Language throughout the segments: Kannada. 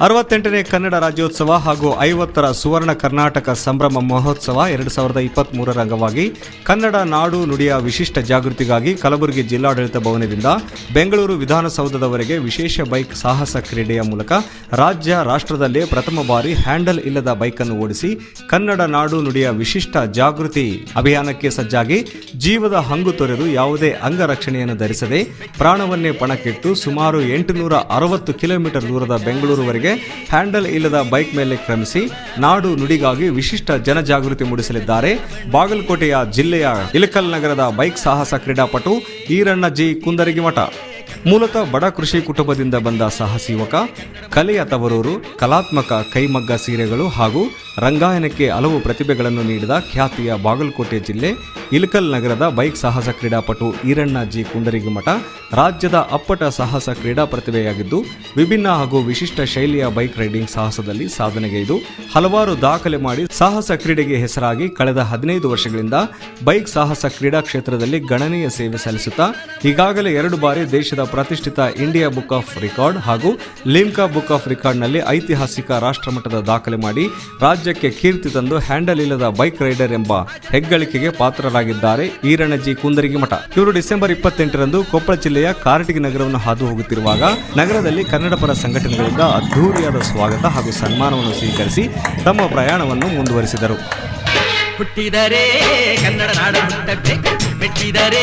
ಅರವತ್ತೆಂಟನೇ ಕನ್ನಡ ರಾಜ್ಯೋತ್ಸವ ಹಾಗೂ ಐವತ್ತರ ಸುವರ್ಣ ಕರ್ನಾಟಕ ಸಂಭ್ರಮ ಮಹೋತ್ಸವ ಎರಡು ಸಾವಿರದ ಇಪ್ಪತ್ತ್ ಮೂರರ ಅಂಗವಾಗಿ ಕನ್ನಡ ನಾಡು ನುಡಿಯ ವಿಶಿಷ್ಟ ಜಾಗೃತಿಗಾಗಿ ಕಲಬುರಗಿ ಜಿಲ್ಲಾಡಳಿತ ಭವನದಿಂದ ಬೆಂಗಳೂರು ವಿಧಾನಸೌಧದವರೆಗೆ ವಿಶೇಷ ಬೈಕ್ ಸಾಹಸ ಕ್ರೀಡೆಯ ಮೂಲಕ ರಾಜ್ಯ ರಾಷ್ಟ್ರದಲ್ಲೇ ಪ್ರಥಮ ಬಾರಿ ಹ್ಯಾಂಡಲ್ ಇಲ್ಲದ ಬೈಕನ್ನು ಓಡಿಸಿ ಕನ್ನಡ ನಾಡು ನುಡಿಯ ವಿಶಿಷ್ಟ ಜಾಗೃತಿ ಅಭಿಯಾನಕ್ಕೆ ಸಜ್ಜಾಗಿ ಜೀವದ ಹಂಗು ತೊರೆದು ಯಾವುದೇ ಅಂಗರಕ್ಷಣೆಯನ್ನು ಧರಿಸದೆ ಪ್ರಾಣವನ್ನೇ ಪಣಕ್ಕಿಟ್ಟು ಸುಮಾರು ಎಂಟುನೂರ ಅರವತ್ತು ಕಿಲೋಮೀಟರ್ ದೂರದ ಬೆಂಗಳೂರುವರೆಗೆ ಹ್ಯಾಂಡಲ್ ಇಲ್ಲದ ಬೈಕ್ ಮೇಲೆ ಕ್ರಮಿಸಿ ನಾಡು ನುಡಿಗಾಗಿ ವಿಶಿಷ್ಟ ಜನಜಾಗೃತಿ ಮೂಡಿಸಲಿದ್ದಾರೆ. ಬಾಗಲಕೋಟೆಯ ಜಿಲ್ಲೆಯ ಇಲಕಲ್ ನಗರದ ಬೈಕ್ ಸಾಹಸ ಕ್ರೀಡಾಪಟು ಈರಣ್ಣ ಜಿ ಕುಂದರಗಿಮಠ ಮೂಲತಃ ಬಡ ಕೃಷಿ ಕುಟುಂಬದಿಂದ ಬಂದ ಸಾಹಸಿ ಯುವಕ, ಕಲೆಯ ತವರೂರು, ಕಲಾತ್ಮಕ ಕೈಮಗ್ಗ ಸೀರೆಗಳು ಹಾಗೂ ರಂಗಾಯನಕ್ಕೆ ಹಲವು ಪ್ರತಿಭೆಗಳನ್ನು ನೀಡಿದ ಖ್ಯಾತಿಯ ಬಾಗಲಕೋಟೆ ಜಿಲ್ಲೆ, ಇಲ್ಕಲ್ ನಗರದ ಬೈಕ್ ಸಾಹಸ ಕ್ರೀಡಾಪಟು ಈರಣ್ಣ ಜಿ ಕುಂದರಿಗಿಮಠ ರಾಜ್ಯದ ಅಪ್ಪಟ ಸಾಹಸ ಕ್ರೀಡಾ ಪ್ರತಿಭೆಯಾಗಿದ್ದು, ವಿಭಿನ್ನ ಹಾಗೂ ವಿಶಿಷ್ಟ ಶೈಲಿಯ ಬೈಕ್ ರೈಡಿಂಗ್ ಸಾಹಸದಲ್ಲಿ ಸಾಧನೆಗೈದು ಹಲವಾರು ದಾಖಲೆ ಮಾಡಿ ಸಾಹಸ ಕ್ರೀಡೆಗೆ ಹೆಸರಾಗಿ ಕಳೆದ ಹದಿನೈದು ವರ್ಷಗಳಿಂದ ಬೈಕ್ ಸಾಹಸ ಕ್ರೀಡಾ ಕ್ಷೇತ್ರದಲ್ಲಿ ಗಣನೀಯ ಸೇವೆ ಸಲ್ಲಿಸುತ್ತಾ, ಈಗಾಗಲೇ ಎರಡು ಬಾರಿ ದೇಶದ ಪ್ರತಿಷ್ಠಿತ ಇಂಡಿಯಾ ಬುಕ್ ಆಫ್ ರೆಕಾರ್ಡ್ ಹಾಗೂ ಲಿಮ್ಕಾ ಬುಕ್ ಆಫ್ ರೆಕಾರ್ಡ್ನಲ್ಲಿ ಐತಿಹಾಸಿಕ ರಾಷ್ಟ್ರಮಟ್ಟದ ದಾಖಲೆ ಮಾಡಿ ರಾಜ್ಯಕ್ಕೆ ಕೀರ್ತಿ ತಂದು ಹ್ಯಾಂಡಲ್ ಇಲ್ಲದ ಬೈಕ್ ರೈಡರ್ ಎಂಬ ಹೆಗ್ಗಳಿಕೆಗೆ ಪಾತ್ರರಾಗಿದ್ದಾರೆ ಈರಣಜಿ ಕುಂದರಿಗಿ ಮಠ. ಇವರು ಡಿಸೆಂಬರ್ ಇಪ್ಪತ್ತೆಂಟರಂದು ಕೊಪ್ಪಳ ಜಿಲ್ಲೆಯ ಕಾರಟಗಿ ನಗರವನ್ನು ಹಾದು ಹೋಗುತ್ತಿರುವಾಗ ನಗರದಲ್ಲಿ ಕನ್ನಡ ಪರ ಸಂಘಟನೆಗಳಿಂದ ಅದ್ಧೂರಿಯಾದ ಸ್ವಾಗತ ಹಾಗೂ ಸನ್ಮಾನವನ್ನು ಸ್ವೀಕರಿಸಿ ತಮ್ಮ ಪ್ರಯಾಣವನ್ನು ಮುಂದುವರಿಸಿದರು. ಹುಟ್ಟಿದರೆ ಕನ್ನಡ ನಾಡ ಹುಟ್ಟಬೇಕು ಮೆಟ್ಟಿದರೆ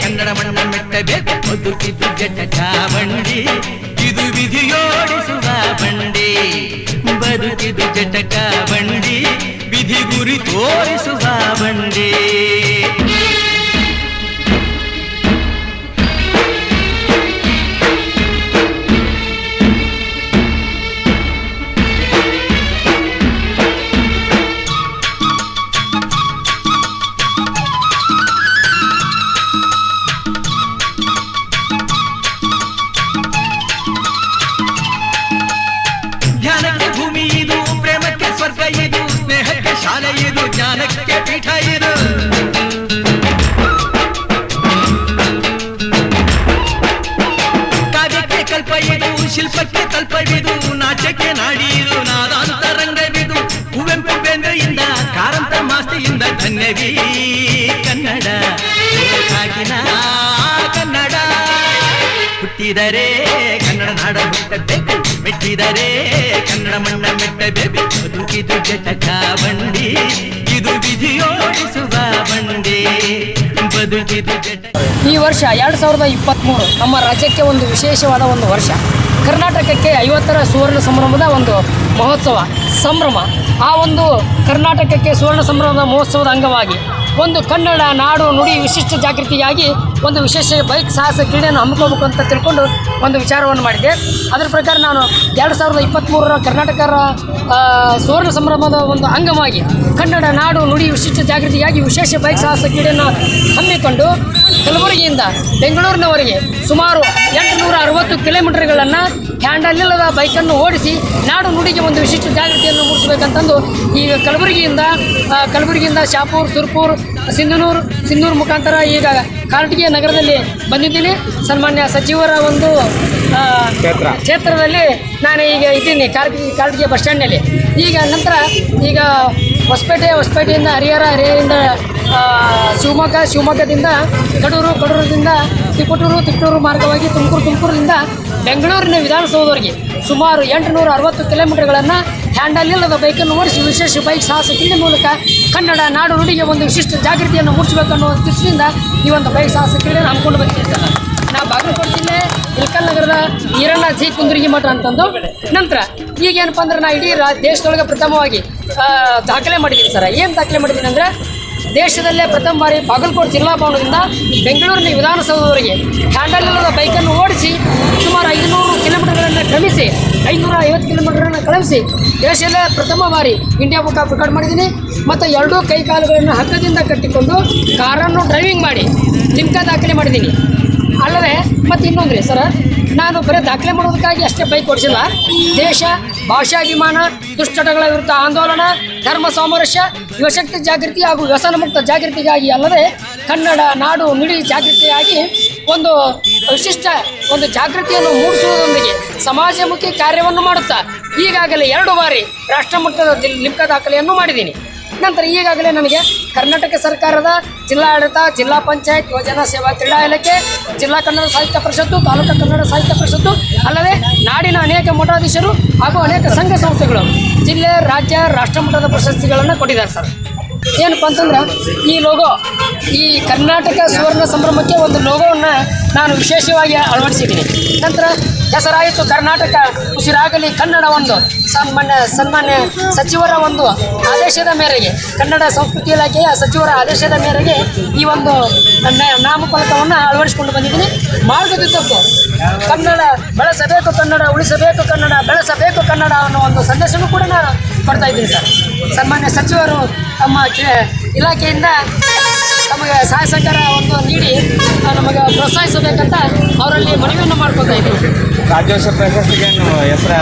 ಕನ್ನಡ ಮಣ್ಣ ಮೆಟ್ಟಬೇಕು ಬದುಕಿದ್ದು ಜಟಕ ಬಂಡಿ ಇದು ವಿಧಿಯೋಡಿಸುವ ಬಂಡಿ ಬದುಕಿದು ಜಟಕ ಬಂಡಿ ವಿಧಿ ಗುರಿ ತೋರಿಸುವ ಬಂಡಿ ಜ್ಞಾನಕ್ಕೆ ಪೀಠ ಇದು ಕಾವ್ಯಕ್ಕೆ ಕಲ್ಪ ಇದು ಶಿಲ್ಪಕ್ಕೆ ಕಲ್ಪವಿದು ನಾಟ್ಯಕ್ಕೆ ನಾಡಿ ಇದು ನಾದಾಂತರಂಗವಿದು ಕುವೆಂಪು ಬೇಂದ್ರೆಯಿಂದ ಕಾರಂತ ಮಾಸ್ತಿಯಿಂದ ಧನ್ಯವೀ ಕನ್ನಡ ಕಾಗಿನ ಕನ್ನಡ ಹುಟ್ಟಿದರೆ ಕನ್ನಡ ನಾಡ ಹುಟ್ಟಬೇಕು ಮೆಟ್ಟಿದರೆ ಕನ್ನಡ ಮಣ್ಣ ಮೆಟ್ಟಬೇಕು ಬದುಕಿದು ಜಟಕ ಬಂಡಿ ಈ ವರ್ಷ ಎರಡು ಸಾವಿರದ ಇಪ್ಪತ್ತ್ಮೂರು ನಮ್ಮ ರಾಜ್ಯಕ್ಕೆ ಒಂದು ವಿಶೇಷವಾದ ಒಂದು ವರ್ಷ. ಕರ್ನಾಟಕಕ್ಕೆ ಐವತ್ತರ ಸುವರ್ಣ ಸಂಭ್ರಮದ ಒಂದು ಮಹೋತ್ಸವ, ಸಂಭ್ರಮ. ಆ ಒಂದು ಕರ್ನಾಟಕಕ್ಕೆ ಸುವರ್ಣ ಸಂಭ್ರಮದ ಮಹೋತ್ಸವದ ಅಂಗವಾಗಿ ಒಂದು ಕನ್ನಡ ನಾಡು ನುಡಿ ವಿಶಿಷ್ಟ ಜಾಗೃತಿಯಾಗಿ ಒಂದು ವಿಶೇಷ ಬೈಕ್ ಸಾಹಸ ಕ್ರೀಡೆಯನ್ನು ಹಮ್ಮಿಕೋಬೇಕು ಅಂತ ತಿಳ್ಕೊಂಡು ಒಂದು ವಿಚಾರವನ್ನು ಮಾಡಿದೆ. ಅದರ ಪ್ರಕಾರ ನಾನು ಎರಡು ಸಾವಿರದ ಇಪ್ಪತ್ತ್ಮೂರರ ಕರ್ನಾಟಕರ ಸುವರ್ಣ ಸಂಭ್ರಮದ ಒಂದು ಅಂಗವಾಗಿ ಕನ್ನಡ ನಾಡು ನುಡಿ ವಿಶಿಷ್ಟ ಜಾಗೃತಿಯಾಗಿ ವಿಶೇಷ ಬೈಕ್ ಸಾಹಸ ಕ್ರೀಡೆಯನ್ನು ಹಮ್ಮಿಕೊಂಡು ಕಲಬುರಗಿಯಿಂದ ಬೆಂಗಳೂರಿನವರೆಗೆ ಸುಮಾರು ಎಂಟುನೂರ ಅರವತ್ತು ಕಿಲೋಮೀಟರ್ಗಳನ್ನು ಹ್ಯಾಂಡಲ್ ಇಲ್ಲದ ಬೈಕನ್ನು ಓಡಿಸಿ ನಾಡು ನುಡಿಗೆ ಒಂದು ವಿಶಿಷ್ಟ ಜಾಗೃತಿಯನ್ನು ಮೂಡಿಸಬೇಕಂತಂದು ಈಗ ಕಲಬುರಗಿಯಿಂದ ಕಲಬುರಗಿಯಿಂದ ಶಾಪೂರ್ ಸುರ್ಪೂರ್ ಸಿಂಧನೂರು ಸಿಂಧೂರು ಮುಖಾಂತರ ಈಗ ಕಾರಟಗಿ ನಗರದಲ್ಲಿ ಬಂದಿದ್ದೀನಿ. ಸನ್ಮಾನ್ಯ ಸಚಿವರ ಒಂದು ಕ್ಷೇತ್ರದಲ್ಲಿ ನಾನು ಈಗ ಇದ್ದೀನಿ ಕಾರಟಗಿ ಕಾರಟಗಿ ಬಸ್ ಸ್ಟ್ಯಾಂಡ್ನಲ್ಲಿ. ಈಗ ನಂತರ ಈಗ ಹೊಸಪೇಟೆ ಹೊಸಪೇಟೆಯಿಂದ ಹರಿಹರ ಹರಿಹರದಿಂದ ಆ, ಶಿವಮೊಗ್ಗ, ಶಿವಮೊಗ್ಗದಿಂದ ಕಡೂರು, ಕಡೂರದಿಂದ ತಿಪಟೂರು ತಿಪಟೂರು ಮಾರ್ಗವಾಗಿ ತುಮಕೂರು, ತುಮಕೂರಿನಿಂದ ಬೆಂಗಳೂರಿನ ವಿಧಾನಸೌಧವರೆಗೆ ಸುಮಾರು ಎಂಟುನೂರ ಅರವತ್ತು ಕಿಲೋಮೀಟರ್ಗಳನ್ನು ಹ್ಯಾಂಡಲ್ ಇಲ್ಲದ ಬೈಕನ್ನು ಓಡಿಸಿ ವಿಶೇಷ ಬೈಕ್ ಸಾಹಸ ಕ್ರೀಡೆ ಮೂಲಕ ಕನ್ನಡ ನಾಡು ನುಡಿಗೆ ಒಂದು ವಿಶಿಷ್ಟ ಜಾಗೃತಿಯನ್ನು ಮೂಡಿಸಬೇಕನ್ನೋ ದೃಷ್ಟಿಯಿಂದ ಈ ಒಂದು ಬೈಕ್ ಸಾಹಸ ಕ್ರೀಡೆಯನ್ನು ಹಮ್ಮಿಕೊಂಡು ಬರ್ತೀನಿ ಸರ್. ನಾವು ಬಾಗಲಕೋಟೆ ಜಿಲ್ಲೆ ಇಲ್ಕಲ್ ನಗರದ ಈರಣ್ಣ ಜಿ ಕುಂದರ್ಗಿ ಮಠ ಅಂತಂದು. ನಂತರ ಈಗ ಏನಪ್ಪ ಅಂದ್ರೆ ನಾ ಇಡೀ ರಾ ದೇಶದೊಳಗೆ ಪ್ರಥಮವಾಗಿ ದಾಖಲೆ ಮಾಡಿದ್ದೀನಿ ಸರ್. ಏನು ದಾಖಲೆ ಮಾಡಿದ್ದೀನಿ ಅಂದರೆ ದೇಶದಲ್ಲೇ ಪ್ರಥಮ ಬಾರಿ ಬಾಗಲಕೋಟೆ ಜಿಲ್ಲಾ ಭವನದಿಂದ ಬೆಂಗಳೂರಿನ ವಿಧಾನಸೌಧವರೆಗೆ ಹ್ಯಾಂಡಲ್ ಇಲ್ಲದ ಬೈಕನ್ನು ಓಡಿಸಿ ಸುಮಾರು ಐದುನೂರು ಕಿಲೋಮೀಟರ್ಗಳನ್ನು ಕ್ರಮಿಸಿ ಐನೂರ ಐವತ್ತು ಕಿಲೋಮೀಟರನ್ನು ಕಳಿಸಿ ದೇಶದಲ್ಲೇ ಪ್ರಥಮ ಬಾರಿ ಇಂಡಿಯಾ ಬುಕ್ ಆಫ್ ರೆಕಾರ್ಡ್ ಮಾಡಿದ್ದೀನಿ. ಮತ್ತು ಎರಡೂ ಕೈ ಕಾಲುಗಳನ್ನು ಹಗ್ಗದಿಂದ ಕಟ್ಟಿಕೊಂಡು ಕಾರನ್ನು ಡ್ರೈವಿಂಗ್ ಮಾಡಿ ಲಿಮ್ಕಾ ದಾಖಲೆ ಮಾಡಿದ್ದೀನಿ. ಅಲ್ಲದೆ ಮತ್ತು ಇನ್ನೊಂದು ರೀ ಸರ, ನಾನು ಬರೀ ದಾಖಲೆ ಮಾಡೋದಕ್ಕಾಗಿ ಅಷ್ಟೇ ಬೈಕ್ ಓಡಿಸಿಲ್ಲ. ದೇಶ, ಭಾಷಾಭಿಮಾನ, ದುಶ್ಚಟಗಳ ವಿರುದ್ಧ ಆಂದೋಲನ, ಧರ್ಮ ಸಾಮರಸ್ಯ, ಯುವಶಕ್ತಿ ಜಾಗೃತಿ ಹಾಗೂ ವ್ಯಸನ ಮುಕ್ತ ಜಾಗೃತಿಗಾಗಿ ಅಲ್ಲದೆ ಕನ್ನಡ, ನಾಡು, ನುಡಿ ಜಾಗೃತಿಯಾಗಿ ಒಂದು ವಿಶಿಷ್ಟ ಒಂದು ಜಾಗೃತಿಯನ್ನು ಮೂಡಿಸುವುದರೊಂದಿಗೆ ಸಮಾಜಮುಖಿ ಕಾರ್ಯವನ್ನು ಮಾಡುತ್ತಾ, ಈಗಾಗಲೇ ಎರಡು ಬಾರಿ ರಾಷ್ಟ್ರಮಟ್ಟದ ಲಿಮ್ಕಾ ದಾಖಲೆಯನ್ನು ಮಾಡಿದ್ದೀನಿ. ನಂತರ ಈಗಾಗಲೇ ನನಗೆ ಕರ್ನಾಟಕ ಸರ್ಕಾರದ ಜಿಲ್ಲಾಡಳಿತ, ಜಿಲ್ಲಾ ಪಂಚಾಯತ್ ಯೋಜನಾ ಸೇವಾ ಕ್ರೀಡಾ ಇಲಾಖೆ, ಜಿಲ್ಲಾ ಕನ್ನಡ ಸಾಹಿತ್ಯ ಪರಿಷತ್ತು, ತಾಲೂಕು ಕನ್ನಡ ಸಾಹಿತ್ಯ ಪರಿಷತ್ತು, ಅಲ್ಲದೆ ನಾಡಿನ ಅನೇಕ ಮಠಾಧೀಶರು ಹಾಗೂ ಅನೇಕ ಸಂಘ ಸಂಸ್ಥೆಗಳು ಜಿಲ್ಲೆ, ರಾಜ್ಯ ರಾಷ್ಟ್ರಮಟ್ಟದ ಪ್ರಶಸ್ತಿಗಳನ್ನು ಕೊಟ್ಟಿದ್ದಾರೆ ಸರ್. ಏನಪ್ಪ ಅಂತಂದ್ರೆ ಈ ಲೋಗೋ, ಈ ಕರ್ನಾಟಕ ಸುವರ್ಣ ಸಂಭ್ರಮಕ್ಕೆ ಒಂದು ಲೋಗೋವನ್ನು ನಾನು ವಿಶೇಷವಾಗಿ ಅಳವಡಿಸಿದ್ದೀನಿ. ನಂತರ ಹೆಸರಾಯಿತು ಕರ್ನಾಟಕ ಉಸಿರಾಗಲಿ ಕನ್ನಡ ಒಂದು. ಸನ್ಮಾನ್ಯ ಸನ್ಮಾನ್ಯ ಸಚಿವರ ಒಂದು ಆದೇಶದ ಮೇರೆಗೆ, ಕನ್ನಡ ಸಂಸ್ಕೃತಿ ಇಲಾಖೆಯ ಸಚಿವರ ಆದೇಶದ ಮೇರೆಗೆ ಈ ಒಂದು ನಾಮಫಲಕವನ್ನು ಅಳವಡಿಸಿಕೊಂಡು ಬಂದಿದ್ದೀನಿ. ಮಾರ್ಗದುದ್ದಕ್ಕೂ ಕನ್ನಡ ಬೆಳೆಸಬೇಕು, ಕನ್ನಡ ಉಳಿಸಬೇಕು, ಕನ್ನಡ ಬೆಳೆಸಬೇಕು, ಕನ್ನಡ ಅನ್ನೋ ಒಂದು ಸಂದೇಶವೂ ಕೂಡ ನಾನು ಕೊಡ್ತಾ ಇದ್ದೀನಿ ಸರ್. ಸನ್ಮಾನ್ಯ ಸಚಿವರು ತಮ್ಮ ಇಲಾಖೆಯಿಂದ ನಮಗೆ ಸಹಾಯ ಸಹಕಾರ ಒಂದು ನೀಡಿ, ನಮಗೆ ಪ್ರೋತ್ಸಾಹಿಸಬೇಕಂತ ಅವರಲ್ಲಿ ಮನವಿಯನ್ನು ಮಾಡ್ಕೊತಾ ಇದ್ದೀವಿ ರಾಜ್ಯೋತ್ಸವ ಪ್ರಶಸ್ತಿಗೆ ಹೆಸರ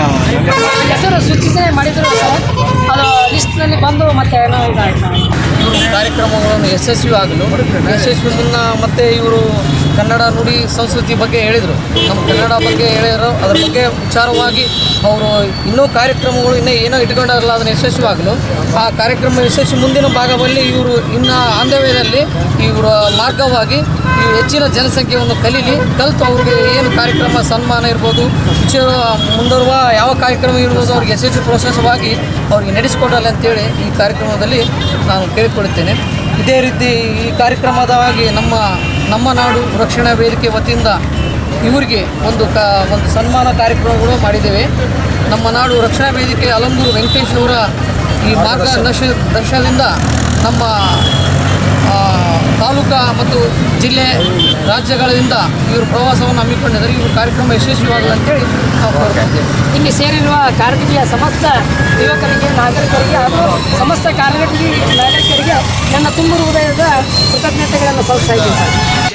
ಹೆಸರು ಸೂಚನೆ ಮಾಡಿದ್ರು ಸರ್. ಅದು ಲಿಸ್ಟ್ನಲ್ಲಿ ಬಂದು ಮತ್ತೆ ಏನೋ ಇದಾಯ್ತು. ಕಾರ್ಯಕ್ರಮಗಳನ್ನು ಯಶಸ್ವಿ ಆಗಲು ಯಶಸ್ವಿನ ಮತ್ತೆ ಇವರು ಕನ್ನಡ ನುಡಿ ಸಂಸ್ಕೃತಿ ಬಗ್ಗೆ ಹೇಳಿದರು. ನಮ್ಮ ಕನ್ನಡ ಬಗ್ಗೆ ಹೇಳಿದರು. ಅದ್ರ ಬಗ್ಗೆ ವಿಚಾರವಾಗಿ ಅವರು ಇನ್ನೂ ಕಾರ್ಯಕ್ರಮಗಳು ಇನ್ನೂ ಏನೋ ಇಟ್ಕೊಂಡಾರಲ್ಲ, ಅದನ್ನು ಯಶಸ್ವಿ ಆಗಲು ಆ ಕಾರ್ಯಕ್ರಮ ಯಶಸ್ವಿ ಮುಂದಿನ ಭಾಗದಲ್ಲಿ ಇವರು ಇನ್ನು ಆಂಧವ್ಯದಲ್ಲಿ ಇವರ ಮಾರ್ಗವಾಗಿ ಈ ಹೆಚ್ಚಿನ ಜನಸಂಖ್ಯೆಯನ್ನು ಕಲೀಲಿ, ಕಲಿತು ಅವ್ರಿಗೆ ಏನು ಕಾರ್ಯಕ್ರಮ ಸನ್ಮಾನ ಇರ್ಬೋದು ಮುಂದರುವ ಯಾವ ಕಾರ್ಯಕ್ರಮ ಇರ್ಬೋದು, ಅವ್ರಿಗೆ ಯಶಸ್ವಿ ಪ್ರೋತ್ಸಾಹವಾಗಿ ಅವ್ರಿಗೆ ನಡೆಸಿಕೊಡಲ್ಲ ಅಂತೇಳಿ ಈ ಕಾರ್ಯಕ್ರಮದಲ್ಲಿ ನಾನು ಕೇಳಿಕೊಳ್ಳುತ್ತೇನೆ ಇದೇ ರೀತಿ ಈ ಕಾರ್ಯಕ್ರಮದವಾಗಿ ನಮ್ಮ ನಮ್ಮ ನಾಡು ರಕ್ಷಣಾ ವೇದಿಕೆ ವತಿಯಿಂದ ಇವರಿಗೆ ಒಂದು ಕ, ಒಂದು ಸನ್ಮಾನ ಕಾರ್ಯಕ್ರಮಗಳು ಮಾಡಿದ್ದೇವೆ. ನಮ್ಮ ನಾಡು ರಕ್ಷಣಾ ವೇದಿಕೆ ಅಲಂಗೂರು ವೆಂಕಟೇಶ್ ಅವರ ಈ ಮಾರ್ಗದರ್ಶ ದರ್ಶನದಿಂದ ನಮ್ಮ ತಾಲೂಕಾ ಮತ್ತು ಜಿಲ್ಲೆ ರಾಜ್ಯಗಳಿಂದ ಇವರು ಪ್ರವಾಸವನ್ನು ಹಮ್ಮಿಕೊಂಡಿದ್ದಾರೆ. ಇವರು ಕಾರ್ಯಕ್ರಮ ಕೋರ್ಕೊಳ್ತೇವೆ. ಇಲ್ಲಿ ಸೇರಿರುವ ಕಾರ್ಮಿಕೀಯ ಸಮಸ್ತ ಯುವಕರಿಗೆ ನಾಗರಿಕರಿಗೆ ಹಾಗೂ ಸಮಸ್ತ ಕಾರ್ಮಿಕರಿಗೆ ನಾಗರಿಕರಿಗೆ ನನ್ನ ತುಂಬು ಹೃದಯದ ಕೃತಜ್ಞತೆಗಳನ್ನು ಸಲ್ಲಿಸ್ತಾ ಇದ್ದೀನಿ.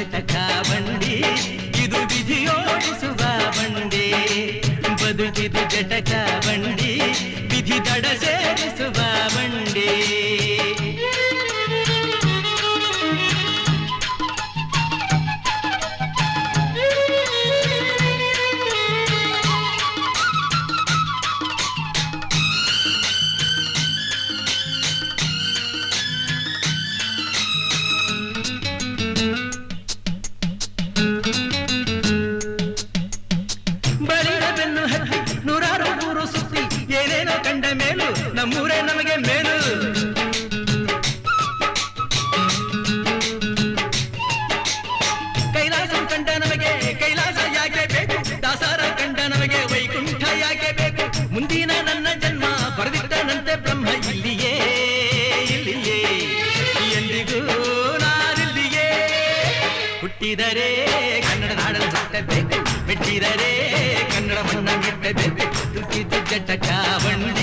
ಮೇಲು, ನಮ್ಮೂರೇ ನಮಗೆ ಮೇಲು. ಕೈಲಾಸ ಕಂಡ ನಮಗೆ ಕೈಲಾಸ ಯಾಕೆ ಬೇಕು? ದಾಸರ ಕಂಡ ನಮಗೆ ವೈಕುಂಠ ಯಾಕೆ ಬೇಕು? ಮುಂದಿನ ನನ್ನ ಜನ್ಮ ಬರೆದಿಟ್ಟನಂತೆ ಬ್ರಹ್ಮ ಇಲ್ಲಿಯೇ ಇಲ್ಲಿಯೇ. ಎಂದಿಗೂ ಹುಟ್ಟಿದರೆ ಕನ್ನಡ ನಾಡಲ್ ಹುಟ್ಟಬೇಕು ಬಿಟ್ಟಿದರೆ ಕನ್ನಡ ಮಣ್ಣ ಮೆಟ್ಟಬೇಕು ತುಕ್ಕಿದು ಜಟಕ ಬಂಡಿ